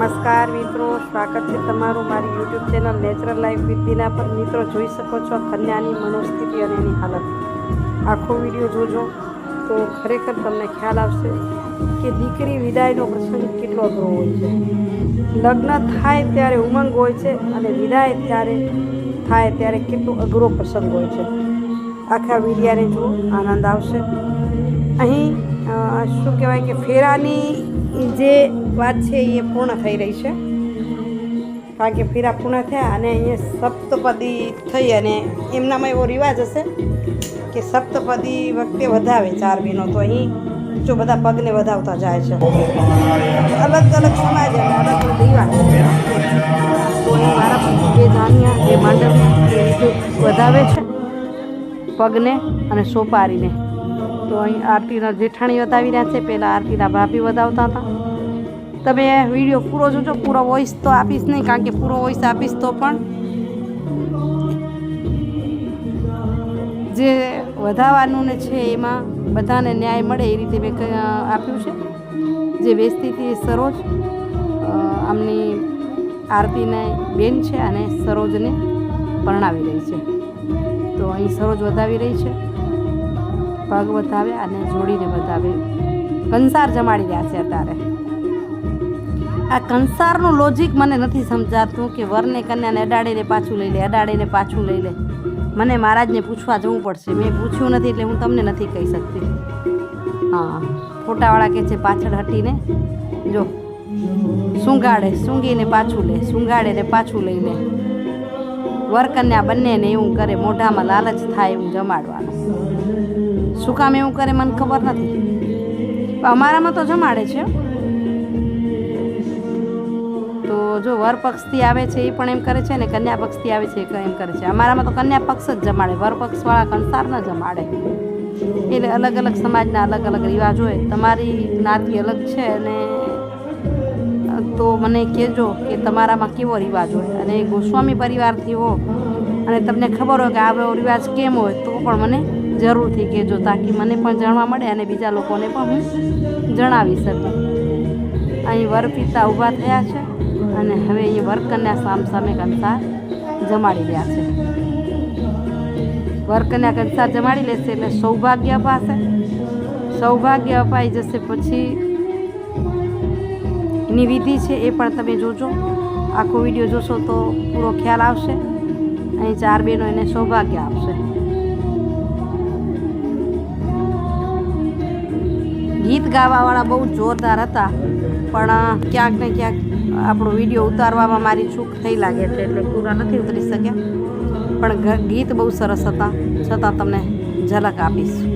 નમસ્કાર મિત્રો, સ્વાગત છે તમારું મારી યુટ્યુબ ચેનલ નેચરલ લાઈફ વિદ્યના પર. મિત્રો, જોઈ શકો છો કન્યાની મનોસ્થિતિ અને એની હાલત. આખો વીડિયો જોજો તો ખરેખર તમને ખ્યાલ આવશે કે દીકરી વિદાયનો પ્રસંગ કેટલો અઘરો હોય છે. લગ્ન થાય ત્યારે ઉમંગ હોય છે અને વિદાય ત્યારે થાય ત્યારે કેટલો અઘરો પ્રસંગ હોય છે. આખા વિડિયાને જુઓ, આનંદ આવશે. અહીં શું કહેવાય કે ફેરાની જે વાત છે એ પૂર્ણ થઈ રહી છે. કારણ કે ફેરા પૂર્ણ થયા અને અહીંયા સપ્તપદી થઈ અને એમનામાં એવો રિવાજ હશે કે સપ્તપદી વખતે વધાવે ચાર મહિનો તો અહીં જો બધા પગને વધાવતા જાય છે. અલગ અલગ સમાજ અને અલગ અલગ રિવાજ. તો અહીં મારા જે જાણ્યા, જે માંડવ એ વધાવે છે, પગને અને સોપારીને. તો અહીં આરતીના જેઠાણી વધાવી રહ્યા છે. પહેલાં આરતીના ભાભી વધાવતા હતા. તમે વીડિયો પૂરો જોજો. પૂરો વોઇસ તો આપીશ નહીં, કારણ કે પૂરો વોઇસ આપીશ તો પણ. જે વધાવવાનું ને છે એમાં બધાને ન્યાય મળે એ રીતે મેં આપ્યું છે. જે વેચતી સરોજ આમની આરતીને બેન છે અને સરોજને પરણાવી રહી છે. તો અહીં સરોજ વધાવી રહી છે. પગ વધાવે અને જોડીને વધાવે કંસાર જમાડી રહ્યા છે અત્યારે. આ કંસારનું લોજિક મને નથી સમજાતું કે વરને કન્યાને અડાડીને પાછું લઈ લે, અડાડીને પાછું લઈ લે. મને મહારાજને પૂછવા જવું પડશે. મેં પૂછ્યું નથી એટલે હું તમને નથી કહી શકતી. હા, ફોટાવાળા કહે છે પાછળ હટીને, જો સૂંઘાડે સૂંઘીને પાછું લે સૂંઘાડે ને પાછું લઈ લે. વર કન્યા બંનેને એવું કરે, મોઢામાં લાલચ થાય એવું જમાડવાનું. શું કામ એવું કરે મને ખબર નથી. અમારામાં તો જમાડે છે. તો જો વર પક્ષથી આવે છે એ પણ એમ કરે છે ને કન્યા પક્ષથી આવે છે એ એમ કરે છે. અમારામાં તો કન્યા પક્ષ જ જમાડે. વર પક્ષવાળા કંસાર ન જમાડે. એટલે અલગ અલગ સમાજના અલગ અલગ રિવાજ હોય. તમારી જ્ઞાતિ અલગ છે અને તો મને કહેજો કે તમારામાં કેવો રિવાજ હોય. અને ગોસ્વામી પરિવારથી હો અને તમને ખબર હોય કે આવો રિવાજ કેમ હોય તો પણ મને જરૂરથી કહેજો તાકી મને પણ જાણવા મળે અને બીજા લોકોને પણ હું જણાવી શકું. અહીં વરપિતા ઊભા થયા છે અને હવે અહીં વરકન્યા સામ સામે કંસાર જમાડી રહ્યા છે. વરકન્યા કંસાર જમાડી લેશે એટલે સૌભાગ્ય અપાશે. સૌભાગ્ય અપાઈ જશે પછી એની વિધિ છે એ પણ તમે જોજો. આખો વીડિયો જોશો તો પૂરો ખ્યાલ આવશે. અહીં ચાર બહેનો એને સૌભાગ્ય આપશે. ગાવાવાળા બહુ જોરદાર હતા. પણ ક્યાંક ને ક્યાંક આપણો વીડિયો ઉતારવામાં મારી ચૂક થઈ લાગે છે એટલે પૂરા નથી ઉતરી શક્યા. પણ ગીત બહુ સરસ હતા. છતાં તમને ઝલક આપીશ.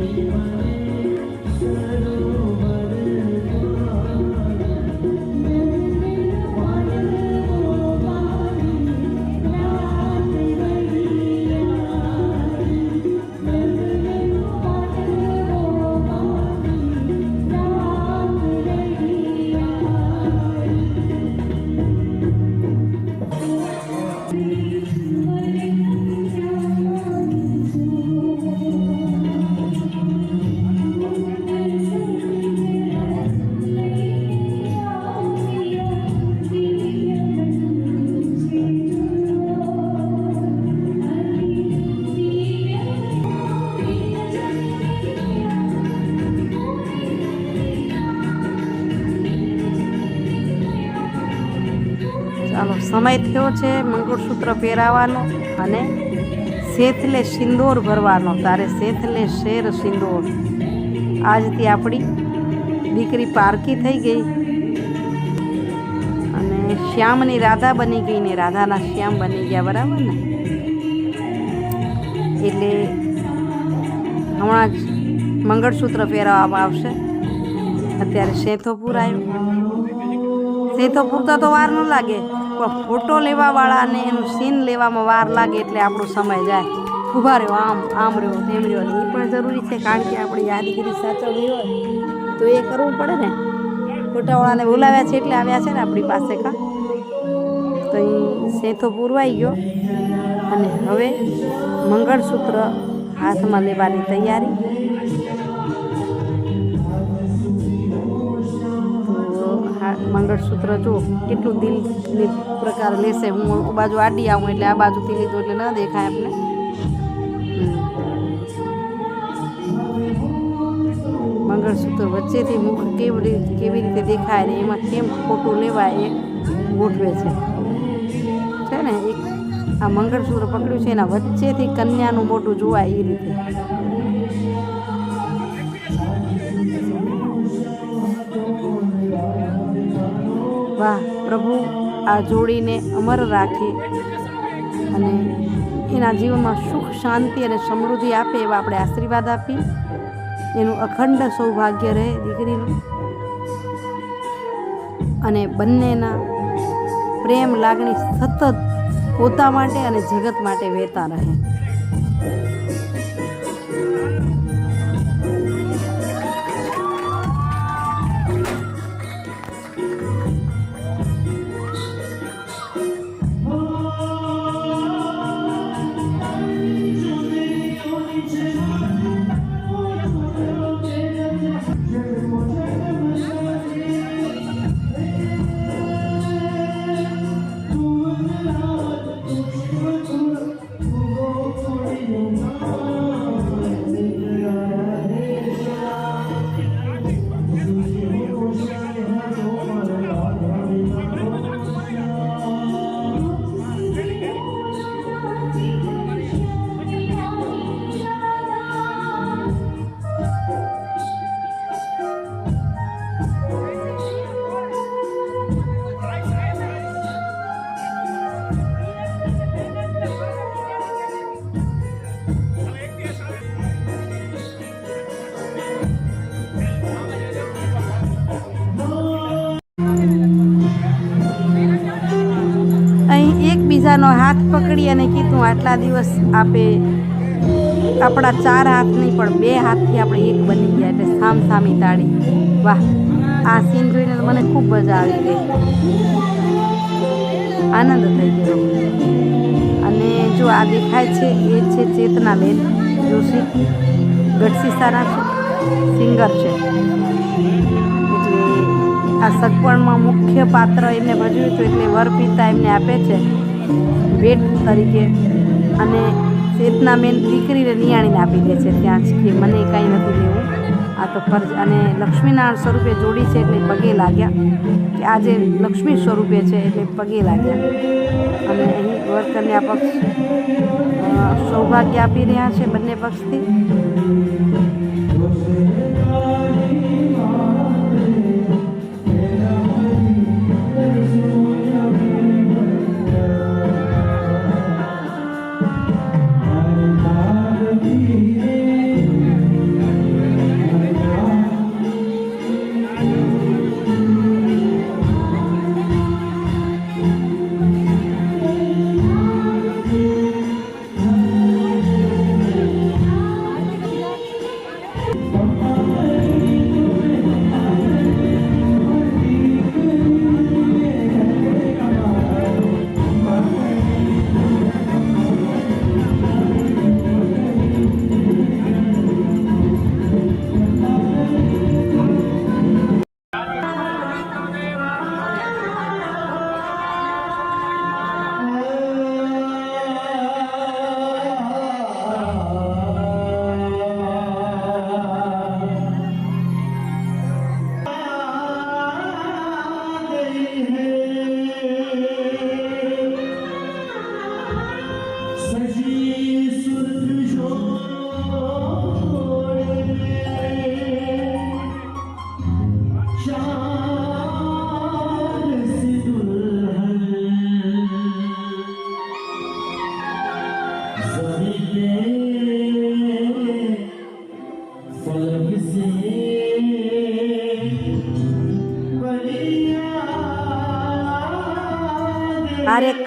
સમય થયો છે મંગળસૂત્ર પહેરાવાનો અને શેથલે સિંદૂર ભરવાનો. તારે શેથલે શેર સિંદૂર. આજથી આપણી દીકરી પારકી થઈ ગઈ. અને શ્યામની રાધા બની ગઈ ને રાધાના શ્યામ બની ગયા, બરાબર ને? એટલે હમણાં જ મંગળસૂત્ર પહેરાવવામાં આવશે. અત્યારે શેથોપુર આવ્યું સેતો પૂરતા તો વાર ન લાગે. પણ ફોટો લેવાવાળાને એનું સીન લેવામાં વાર લાગે એટલે આપણો સમય જાય. ઊભા રહ્યો, આમ આમ રહ્યો, તેમ રહ્યો. એ પણ જરૂરી છે કારણ કે આપણે યાદગીરી સાચવવી હોય તો એ કરવું પડે ને. ફોટાવાળાને બોલાવ્યા છે એટલે આવ્યા છે ને આપણી પાસે કા. તો એ સેથો પૂરવાઈ ગયો. અને હવે મંગળસૂત્ર હાથમાં લેવાની તૈયારી. મંગળસૂત્ર જો કેટલું દિલની પ્રકાર લેશે. હું બાજુ આડી આવું એટલે આ બાજુથી લીધું એટલે ના દેખાય આપણે મંગળસૂત્ર વચ્ચેથી મુખ કેવી રીતે કેવી રીતે દેખાય ને એમાં કેમ ખોટું લેવાય એ ગોઠવે છે. છે ને? એક આ મંગળસૂત્ર પકડ્યું છે એના વચ્ચેથી કન્યાનું મોટું જોવાય એ રીતે. વાહ, પ્રભુ, આ જોડીને અમર રાખે અને એના જીવનમાં સુખ, શાંતિ અને સમૃદ્ધિ આપે એવા આપણે આશીર્વાદ આપી. એનું અખંડ સૌભાગ્ય રહે દીકરીનું. અને બંનેના પ્રેમ, લાગણી સતત પોતા માટે અને જગત માટે વહેતા રહે. એકબીજાનો હાથ પકડી અને કીધું, આટલા દિવસ આપે આપણા ચાર હાથ નહીં, પણ બે હાથથી આપણે એક બની ગયા એટલે સામ સામી તાળી. વાહ, આ સીન જોઈને મને ખૂબ મજા આવી ગઈ. આનંદ થઈ ગયો. અને જો આ દેખાય છે, એ છે ચેતનાબેન જોશી. ગઢસીસાના સિંગર છે. આ સગપણમાં મુખ્ય પાત્ર એમને ભજવ્યું હતું એટલે વર પિતા એમને આપે છે. ભેટ તરીકે. અને ચેતનાબેન દીકરીને નિયાણીને આપી દે છે ત્યાં જ કે મને કાંઈ નથી લેવું. આ તો ફરજ. અને લક્ષ્મીનારાયણ સ્વરૂપે જોડી છે એટલે પગે લાગ્યા. કે આજે લક્ષ્મી સ્વરૂપે છે એટલે પગે લાગ્યા. અને અહીં વર કન્યા પક્ષ સૌભાગ્ય આપી રહ્યા છે બંને પક્ષથી.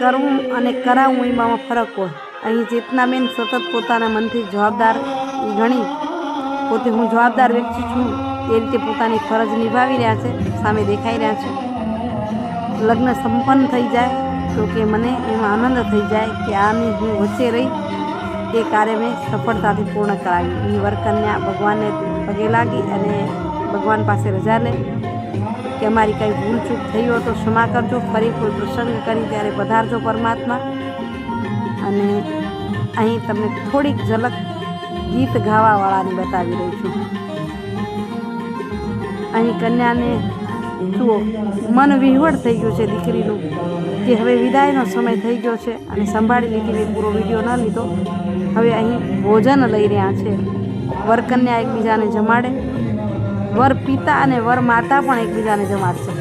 કરવું અને કરાવવું એમાં ફરક હોય. અહીં ચેતનાબેન સતત પોતાના મનથી જવાબદાર ગણી પોતે હું જવાબદાર વ્યક્તિ છું. એ રીતે પોતાની ફરજ નિભાવી રહ્યા છે, સામે દેખાઈ રહ્યા છે. લગ્ન સંપન્ન થઈ જાય તો કે મને એમાં આનંદ થઈ જાય કે આની હું વચ્ચે રહી. એ કાર્ય મેં સફળતાથી પૂર્ણ કરાવ્યું. એ વરકન્યા ભગવાનને પગે લાગી અને ભગવાન પાસે રજા લે. કે અમારી કંઈ ભૂલચૂક થઈ હોય તો ક્ષમા કરજો. ફરી કોઈ પ્રસંગ કરી ત્યારે પધારજો પરમાત્મા. અને અહીં તમને થોડીક ઝલક ગીત ગાવાવાળાની બતાવી રહી છું. અહીં કન્યાને જુઓ, મન વિહવળ થઈ ગયું છે દીકરીનું, કે હવે વિદાયનો સમય થઈ ગયો છે અને સંભાળી લીધી પૂરો વીડિયો ન લીધો. હવે અહીં ભોજન લઈ રહ્યા છે. વરકન્યા એકબીજાને જમાડે. વર પિતા અને વર માતા પણ એકબીજાને જમાડશે.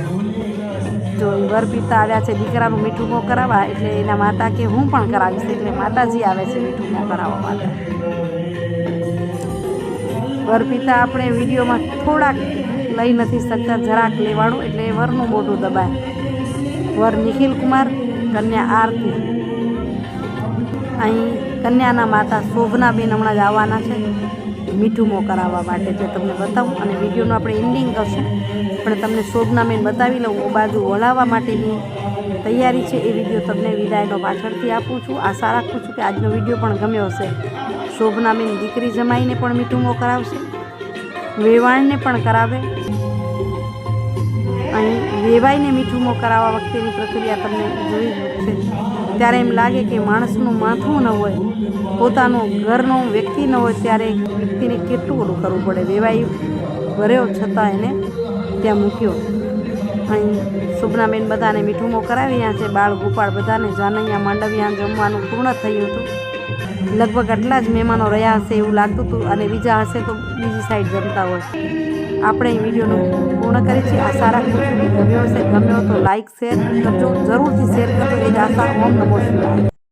એ વર પિતા આવ્યા છે, દીકરાનું મીઠું મોં કરાવવા, એટલે એના માતા કે હું પણ કરાવીશ, એટલે માતાજી આવે છે મીઠું મોં કરાવવા માટે. વર પિતા આપણે વિડીયોમાં થોડાક લઈ નથી શકતા, જરાક લેવાડું, એટલે વરનું મોઢું દબાય. વર નિખિલ કુમાર, કન્યા આરતી. અહીં કન્યાના માતા શોભનાબેન હમણાં જ આવવાના છે. મીઠું મો કરાવવા માટે જે તમને બતાવું. અને વિડીયોનું આપણે એન્ડિંગ કરશું. પણ તમને શોભનાબેન બતાવી લઉં. હું બાજુ વળાવવા માટેની તૈયારી છે. એ વીડિયો તમને વિદાયનો પાછળથી આપું છું. આશા રાખું છું કે આજનો વીડિયો પણ ગમ્યો હશે. શોભનાબેન દીકરી જમાઈને પણ મીઠું મો કરાવશે. વેવાણને પણ કરાવે. અહીં વેવાઈને મીઠું મો કરાવવા વખતેની પ્રક્રિયા તમને જોઈ છે. ત્યારે એમ લાગે કે માણસનું માથું ન હોય, પોતાનું ઘરનો વ્યક્તિ ન હોય, ત્યારે વ્યક્તિને કેટલું ઓલું કરવું પડે? વેવાઈ ભર્યો છતાં એને ત્યાં મૂક્યો. અહીં સુભનાબેન બધાને મીઠું મો કરાવી રહ્યા છે. બાળ ગોપાળ બધાને જાનૈયા માંડવિયા જમવાનું પૂર્ણ થયું હતું. લગભગ આટલા જ મહેમાનો રહ્યા હશે એવું લાગતું હતું અને બીજા હશે તો બીજી સાઈડ જમતા હોય. આપણે એ વિડીયોનું પૂર્ણ કરી છે આશા રાખું છું વીડિયો ગમ્યો તો લાઇક શેર કરજો. જરૂરથી શેર કરજો. એ જ આશા. ઓમ નમો શિવાય.